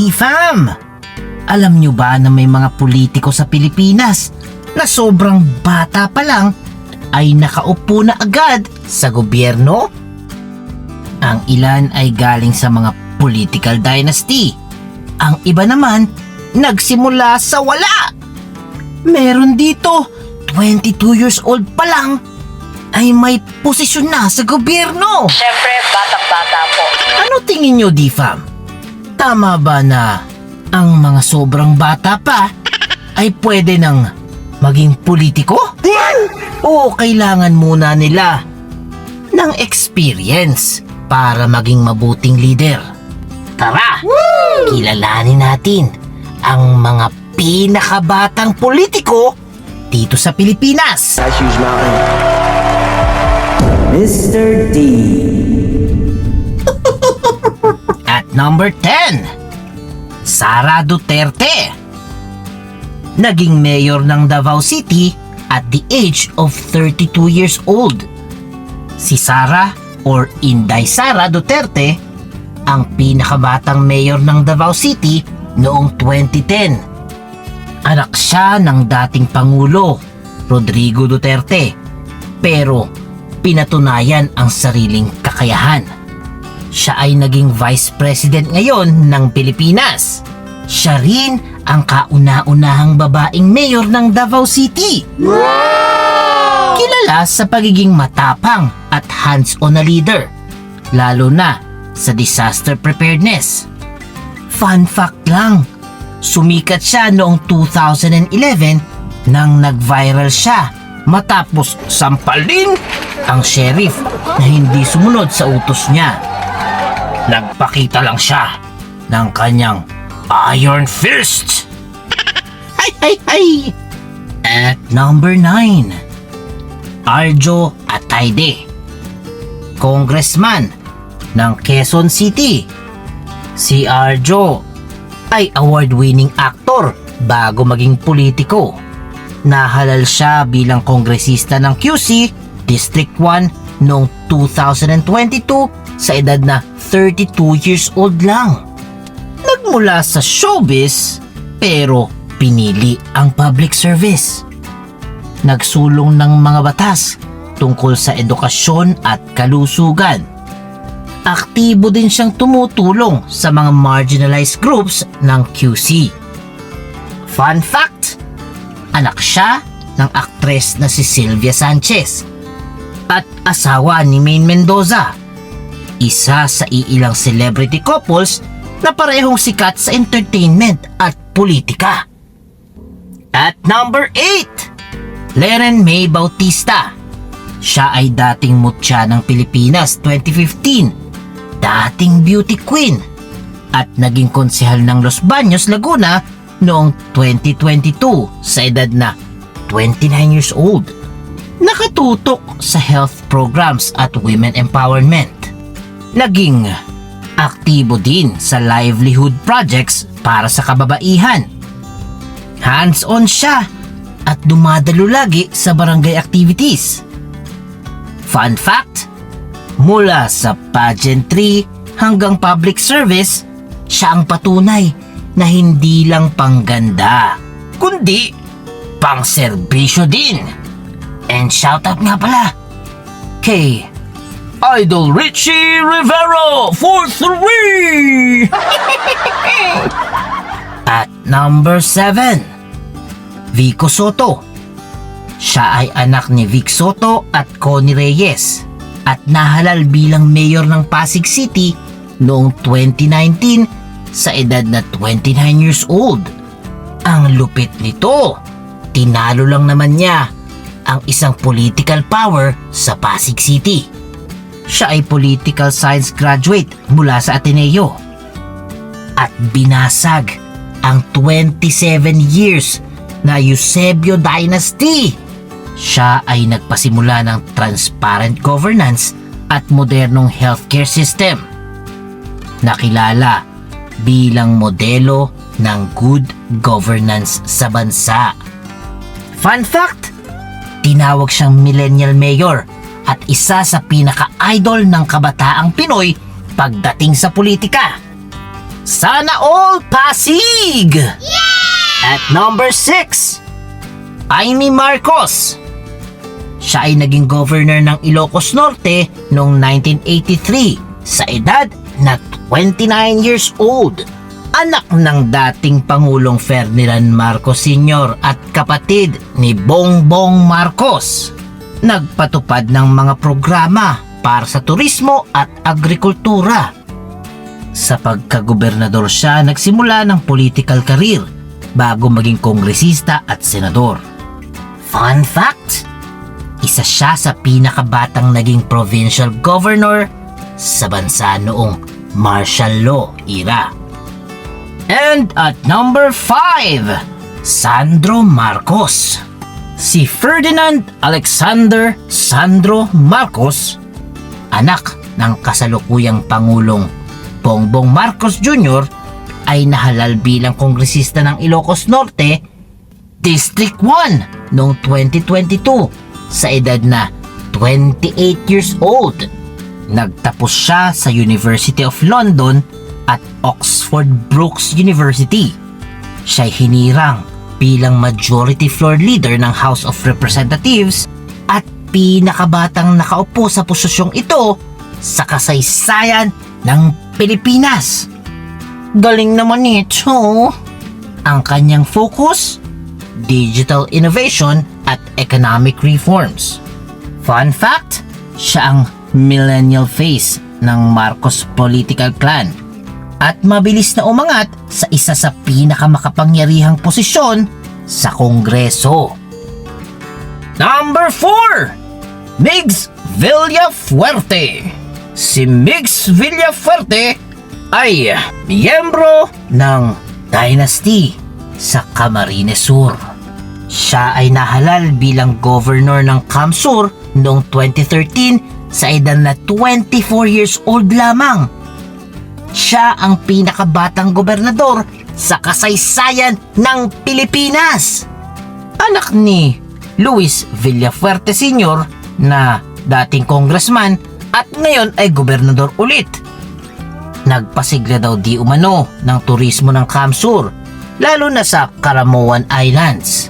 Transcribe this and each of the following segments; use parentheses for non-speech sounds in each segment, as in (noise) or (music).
D-Fam! Alam nyo ba na may mga politiko sa Pilipinas na sobrang bata pa lang ay nakaupo na agad sa gobyerno? Ang ilan ay galing sa mga political dynasty. Ang iba naman, nagsimula sa wala. Meron dito, 22 years old pa lang, ay may posisyon na sa gobyerno. Siyempre, batang-bata po. Ano tingin nyo, Difam? Tama ba na ang mga sobrang bata pa ay pwede nang maging politiko? O kailangan muna nila ng experience para maging mabuting leader? Tara, kilalanin natin ang mga pinakabatang politiko dito sa Pilipinas. Mr. D. Number 10, Sara Duterte. Naging mayor ng Davao City at the age of 32 years old. Si Sara or Inday Sara Duterte ang pinakabatang mayor ng Davao City noong 2010. Anak siya ng dating Pangulo, Rodrigo Duterte. Pero pinatunayan ang sariling kakayahan siya ay naging Vice President ngayon ng Pilipinas. Siya rin ang kauna-unahang babaeng mayor ng Davao City. Kilala sa pagiging matapang at hands-on na leader, lalo na sa disaster preparedness. Fun fact lang, sumikat siya noong 2011 nang nag-viral siya matapos sampalin ang sheriff na hindi sumunod sa utos niya. Nagpakita lang siya ng kanyang Iron Fist. Hay hay hay! At number 9, Arjo Atayde. Congressman ng Quezon City. Si Arjo ay award-winning actor bago maging politiko. Nahalal siya bilang kongresista ng QC District 1 noong 2022 sa edad na 32 years old lang. Nagmula sa showbiz pero pinili ang public service. Nagsulong ng mga batas tungkol sa edukasyon at kalusugan. Aktibo din siyang tumutulong sa mga marginalized groups ng QC. Fun fact, anak siya ng aktres na si Sylvia Sanchez at asawa ni Maine Mendoza isa sa iilang celebrity couples na parehong sikat sa entertainment at politika. At number 8, Leren May Bautista. Siya ay dating mutya ng Pilipinas 2015, dating beauty queen, at naging konsehal ng Los Baños, Laguna noong 2022 sa edad na 29 years old. Nakatutok sa health programs at women empowerment naging aktibo din sa livelihood projects para sa kababaihan. Hands-on siya at dumadalo lagi sa barangay activities. Fun fact, mula sa pageantry hanggang public service, siya ang patunay na hindi lang pangganda, kundi pang serbisyo din. And shoutout nga pala kay Idol Richie Rivero for three! (laughs) At number 7, Vico Soto. Siya ay anak ni Vic Soto at Connie Reyes at nahalal bilang mayor ng Pasig City noong 2019 sa edad na 29 years old. Ang lupit nito, tinalo lang naman niya ang isang political power sa Pasig City. Siya ay political science graduate mula sa Ateneo. At binasag ang 27 years na Eusebio Dynasty. Siya ay nagpasimula ng transparent governance at modernong healthcare system. Nakilala bilang modelo ng good governance sa bansa. Fun fact, tinawag siyang millennial mayor at isa sa pinaka-idol ng kabataang Pinoy pagdating sa politika. Sana all Pasig! At number 6, Amy Marcos. Siya ay naging governor ng Ilocos Norte noong 1983 sa edad na 29 years old. Anak ng dating Pangulong Ferdinand Marcos Sr. at kapatid ni Bongbong Marcos. Nagpatupad ng mga programa para sa turismo at agrikultura. Sa pagkagobernador siya nagsimula ng political career bago maging kongresista at senador. Fun fact, isa siya sa pinakabatang naging provincial governor sa bansa noong martial law era. And at number 5, Sandro Marcos. Si Ferdinand Alexander Sandro Marcos, anak ng kasalukuyang Pangulong Bongbong Marcos Jr. ay nahalal bilang kongresista ng Ilocos Norte, District 1 noong 2022 sa edad na 28 years old. Nagtapos siya sa University of London at Oxford Brookes University. Siya'y hinirang bilang majority floor leader ng House of Representatives at pinakabatang nakaupo sa posisyong ito sa kasaysayan ng Pilipinas. Galing naman ito. Ang kanyang focus, digital innovation at economic reforms. Fun fact, siya ang millennial face ng Marcos political clan at mabilis na umangat sa isa sa pinakamakapangyarihang posisyon sa Kongreso. Number 4, Migs Villafuerte. Si Migs Villafuerte ay miyembro ng dynasty sa Camarines Sur. Siya ay nahalal bilang governor ng Kamsur noong 2013 sa edad na 24 years old lamang. Siya ang pinakabatang gobernador sa kasaysayan ng Pilipinas. Anak ni Luis Villafuerte Sr. na dating congressman at ngayon ay gobernador ulit. Nagpasigla daw di umano ng turismo ng Kamsur, lalo na sa Karamoan Islands.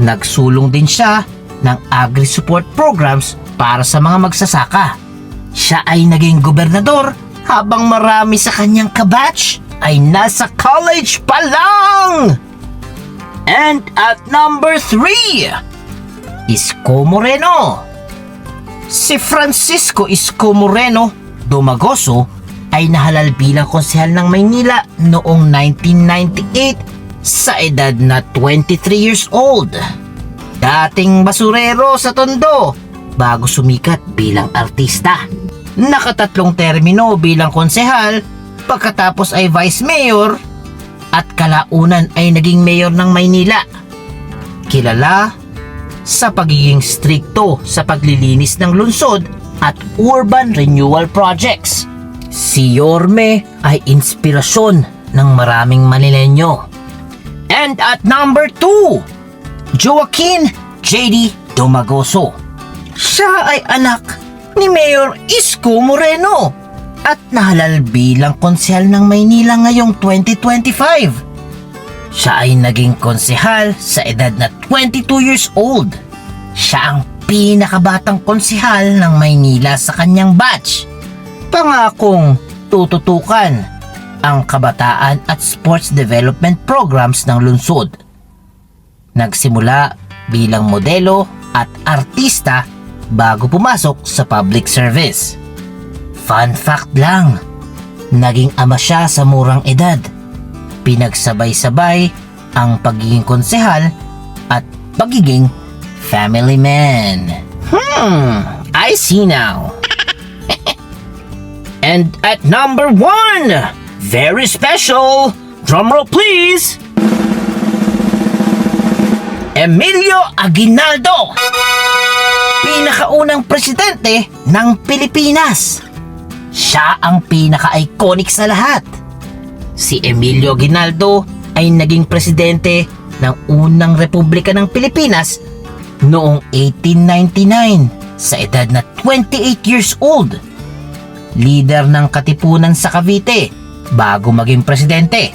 Nagsulong din siya ng agri-support programs para sa mga magsasaka. Siya ay naging gobernador habang marami sa kanyang kabatch ay nasa college pa lang! And at number 3, Isko Moreno. Si Francisco Isko Moreno Dumagoso ay nahalal bilang konsehal ng Maynila noong 1998 sa edad na 23 years old. Dating basurero sa Tondo bago sumikat bilang artista. Nakatatlong termino bilang konsehal pagkatapos ay vice mayor at kalaunan ay naging mayor ng Maynila. Kilala sa pagiging strikto sa paglilinis ng lungsod at urban renewal projects. Si Yorme ay inspirasyon ng maraming Manilenyo. And at number 2, Joaquin J.D. Domagoso. Siya ay anak ni Mayor Isko Moreno at nahalal bilang konsehal ng Maynila ngayong 2025. Siya ay naging konsehal sa edad na 22 years old. Siya ang pinakabatang konsehal ng Maynila sa kanyang batch. Pangakong tututukan ang kabataan at sports development programs ng lungsod. Nagsimula bilang modelo at artista bago pumasok sa public service. Fun fact lang, naging ama siya sa murang edad. Pinagsabay-sabay ang pagiging konsehal at pagiging family man. Hmm, I see now. (laughs) And at number one, very special, drumroll please, Emilio Aguinaldo, pinakaunang presidente ng Pilipinas. Siya ang pinaka-iconic sa lahat. Si Emilio Aguinaldo ay naging presidente ng unang republika ng Pilipinas noong 1899 sa edad na 28 years old. Leader ng Katipunan sa Cavite bago maging presidente.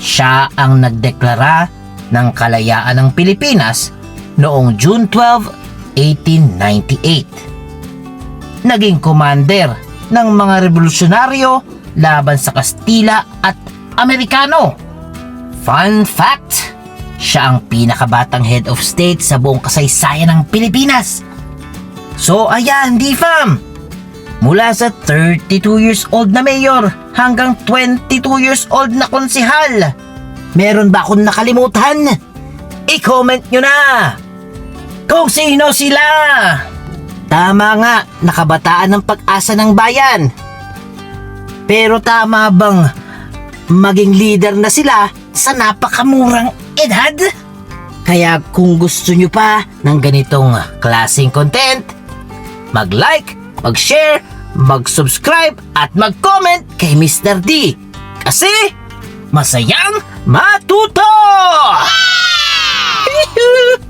Siya ang nagdeklara ng kalayaan ng Pilipinas noong June 12, 1898. Naging commander ng mga revolusyonaryo laban sa Kastila at Amerikano. Fun fact, siya ang pinakabatang head of state sa buong kasaysayan ng Pilipinas. So ayan, di fam! Mula sa 32 years old na mayor hanggang 22 years old na konsihal. Meron ba akong nakalimutan? I-comment nyo na! Kung sino sila! Tama nga, nakabataan ng pag-asa ng bayan. Pero tama bang maging leader na sila sa napakamurang edad? Kaya kung gusto nyo pa ng ganitong klaseng content, mag-like, mag-share, mag-subscribe at mag-comment kay Mr. D. Kasi masayang matuto! (laughs)